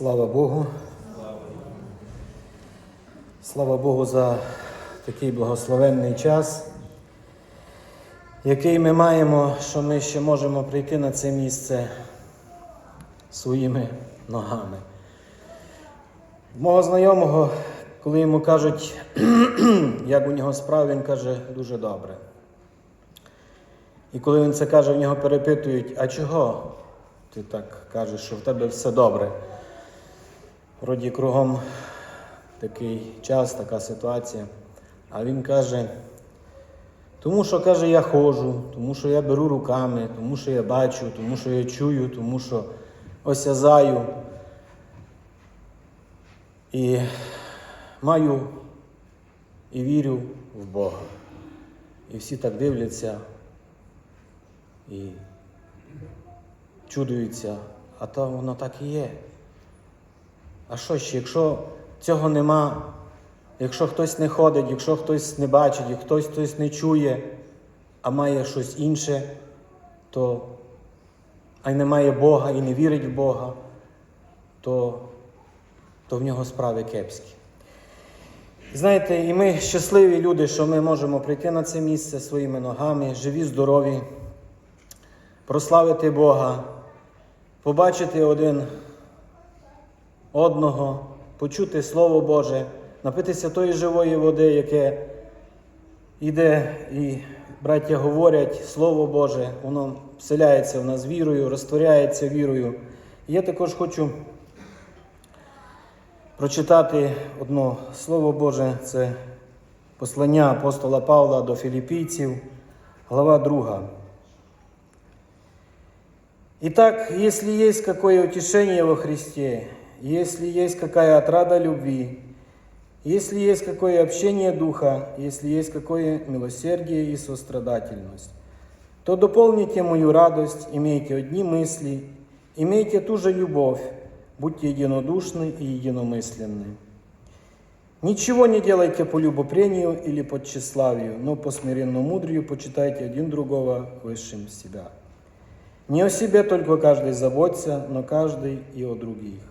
Слава Богу. Слава Богу за такий благословенний час, який ми маємо, що ми ще можемо прийти на це місце своїми ногами. Мого знайомого, коли йому кажуть, як у нього справи, він каже дуже добре. І коли він це каже, в нього перепитують, а чого ти так кажеш, що в тебе все добре? Вроді кругом такий час, така ситуація. А він каже, тому що каже, я ходжу, тому що я беру руками, тому що я бачу, тому що я чую, тому що осязаю. І маю і вірю в Бога. І всі так дивляться і чудуються, а то воно так і є. А що ще, якщо цього нема, якщо хтось не ходить, якщо хтось не бачить, якщо хтось хтось не чує, а має щось інше, то а й не має Бога і не вірить в Бога, то, то в нього справи кепські. Знаєте, і ми щасливі люди, що ми можемо прийти на це місце своїми ногами, живі, здорові, прославити Бога, побачити один одного, почути Слово Боже, напитися тої живої води, яке йде і браття говорять, Слово Боже, воно вселяється в нас вірою, розтворяється вірою. І я також хочу прочитати одно Слово Боже, це послання апостола Павла до філіппійців, глава 2. Итак, если есть какое утешение во Христе, если есть какая отрада любви, если есть какое общение Духа, если есть какое милосердие и сострадательность, то дополните мою радость, имейте одни мысли, имейте ту же любовь, будьте единодушны и единомысленны. Ничего не делайте по любопрению или по тщеславию, но по смиренному мудрию почитайте один другого высшим себя. Не о себе только каждый заботится, но каждый и о других.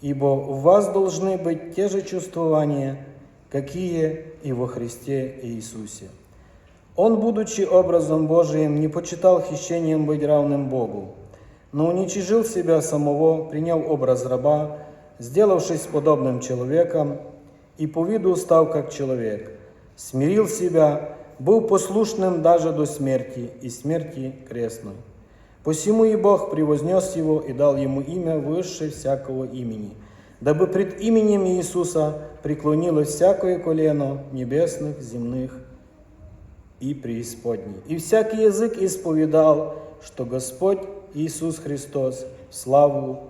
Ибо у вас должны быть те же чувствования, какие и во Христе Иисусе. Он, будучи образом Божиим, не почитал хищением быть равным Богу, но уничижил себя самого, принял образ раба, сделавшись подобным человеком, и по виду стал как человек, смирил себя, был послушным даже до смерти и смерти крестной. Посему и Бог превознес его и дал ему имя выше всякого имени, дабы пред именем Иисуса преклонилось всякое колено небесных, земных и преисподней. И всякий язык исповедал, что Господь Иисус Христос в славу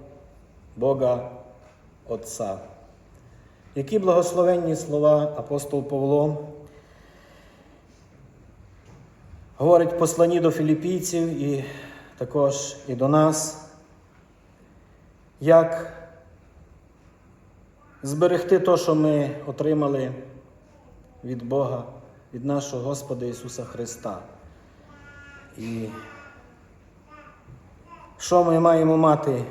Бога Отца. Які благословенні слова апостол Павло говорить в посланні до філіппійців і також і до нас, як зберегти те, що ми отримали від Бога, від нашого Господа Ісуса Христа. І що ми маємо мати?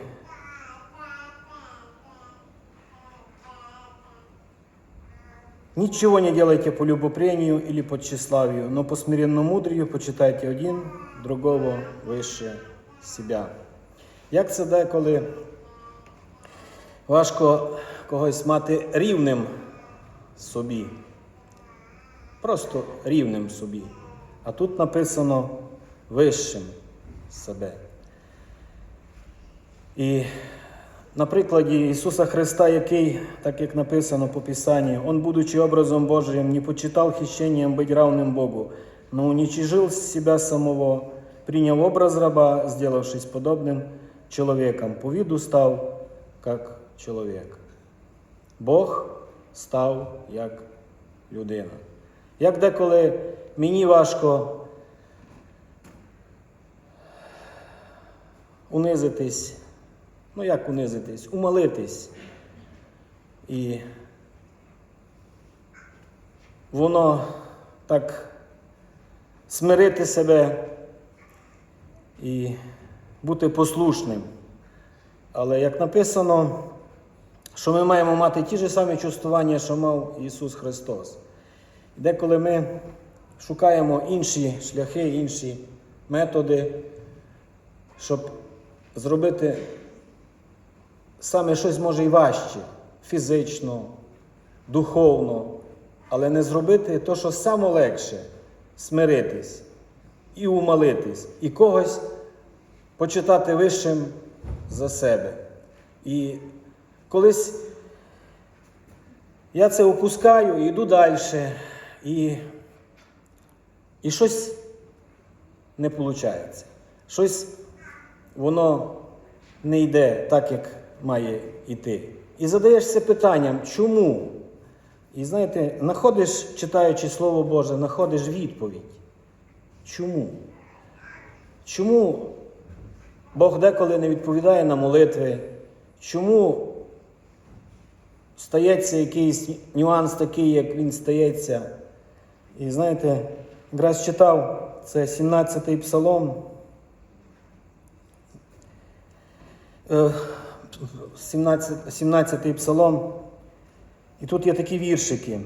Ничего не делайте по любопрению или по тщеславию, но по смиренному мудрію почитайте один другого вище себя. Як це деколи важко когось мати рівним собі, просто рівним собі. А тут написано вищим себе. І на прикладі Ісуса Христа, який, так як написано по Писанию, Он, будучи образом Божиим, не почитал хищением быть равным Богу, но уничижил себя самого, принял образ раба, сделавшись подобным человеком, по виду став как чоловік. Бог став як людина. Як деколи мені важко унизитись, ну як унизитись, умолитись. І воно так смирити себе і бути послушним. Але як написано що ми маємо мати ті ж самі чувствування, що мав Ісус Христос. Деколи ми шукаємо інші шляхи, інші методи, щоб зробити саме щось може і важче, фізично, духовно, але не зробити то, що саме легше смиритись і умолитись, і когось почитати вищим за себе. І колись я це опускаю йду далі, і, і щось не виходить. Щось воно не йде так, як має йти. І задаєшся питанням, чому? І знаєте, знаходиш, читаючи Слово Боже, знаходиш відповідь. Чому? Чому Бог деколи не відповідає на молитви? Чому стається якийсь нюанс такий, як він стається? І знаєте, якраз читав це 17-й псалом. Е, 17, 17-й псалом. І тут є такі віршики.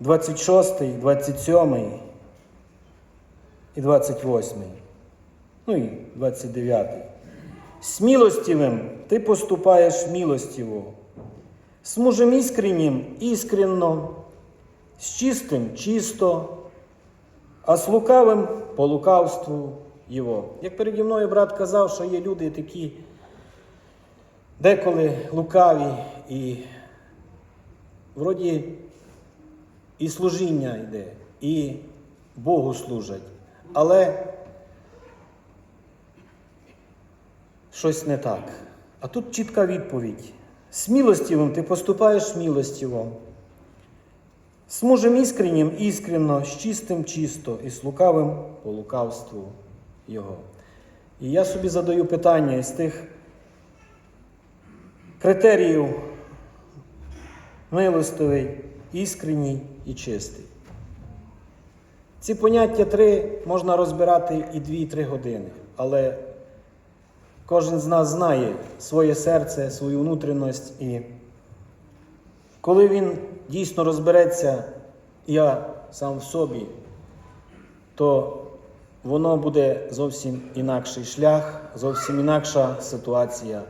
26, 27 і 28. Ну і 29. Смилостивым ты поступаешь милостиво, с мужем искренним искренно, с чистым чисто, а з лукавим по лукавству його. Як переді мною брат казав, що є люди такі деколи лукаві і вроді і служіння йде, і Богу служать, але щось не так. А тут чітка відповідь. Смілостивим ти поступаєш милостиво. З мужем іскреннім іскренно, з чистим чисто і з лукавим по лукавству Його. І я собі задаю питання із тих критеріїв милостивий, іскренній і чистий. Ці поняття три можна розбирати і дві-три години, але кожен з нас знає своє серце, свою внутрішність. І коли він дійсно розбереться, я сам в собі, то воно буде зовсім інакший шлях, зовсім інакша ситуація.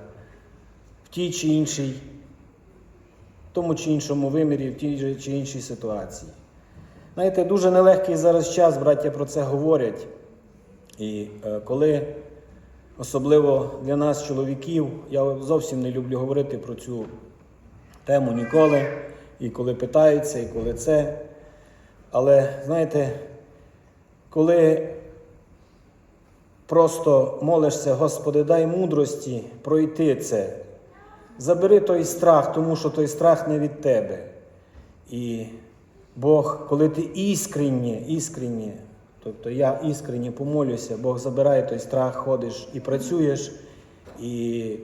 В тій чи іншій, в тому чи іншому вимірі, в тій чи іншій ситуації. Знаєте, дуже нелегкий зараз час, браття про це говорять. І е, коли, особливо для нас, чоловіків, я зовсім не люблю говорити про цю тему ніколи, і коли питаються, і коли це. Але знаєте, коли просто молишся, Господи, дай мудрості пройти це, забери той страх, тому що той страх не від тебе. І Бог, коли ти іскренні, іскренні, тобто я іскренні помолюся, Бог забирає той страх, ходиш і працюєш, і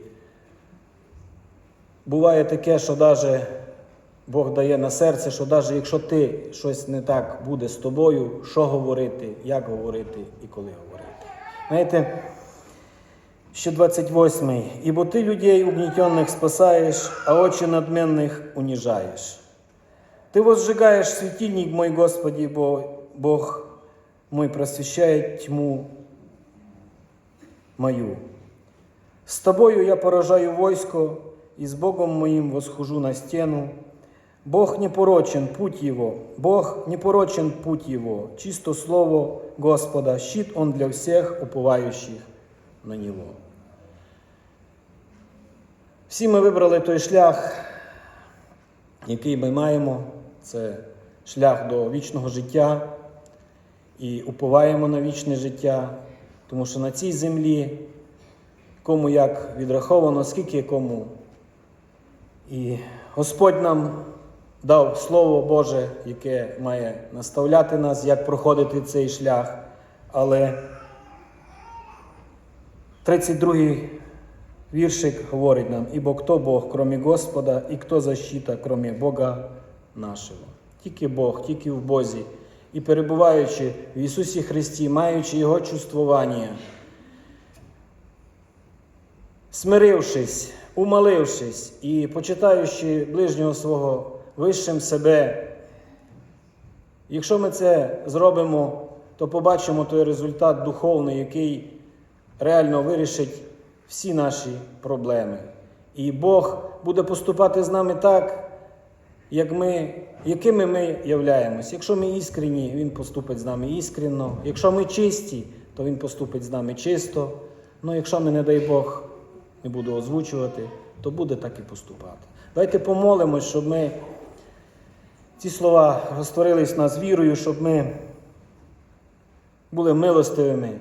Буває таке, що навіть Бог дає на серце, що навіть якщо ти щось не так буде з тобою, що говорити, як говорити і коли говорити. Знаєте, ще 28. «Ибо ти людей угнетенных спасаєш, а очі надменних уніжаєш. Ти возжигаєш светильник мой, бо Бог мой просвещает тьму мою. С тобою я поражаю войско, и с Богом моим восхожу на стену. Бог непорочен путь его, Бог непорочен путь его, чисто слово Господа, щит он для всех уповающих на Него. Всі ми вибрали той шлях, який ми маємо, це шлях до вічного життя і уповаємо на вічне життя, тому що на цій землі кому як відраховано, скільки кому. І Господь нам дав Слово Боже, яке має наставляти нас, як проходити цей шлях. Але 32-й віршик говорить нам, ібо хто Бог, крім Господа, і хто защита, крім Бога нашого. Тільки Бог, тільки в Бозі. І перебуваючи в Ісусі Христі, маючи Його чувствування, смирившись, умалившись і почитаючи ближнього свого вищим себе, якщо ми це зробимо, то побачимо той результат духовний, який реально вирішить всі наші проблеми. І Бог буде поступати з нами так, як ми, якими ми являємось. Якщо ми іскренні, Він поступить з нами іскренно. Якщо ми чисті, то Він поступить з нами чисто. Ну, якщо ми, не дай Бог, не буду озвучувати, то буде так і поступати. Давайте помолимось, щоб ми ці слова розтворились в нас вірою, щоб ми були милостивими,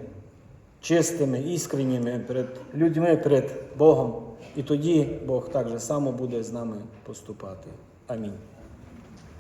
чистими, іскренніми перед людьми, перед Богом. І тоді Бог так само буде з нами поступати. Амінь.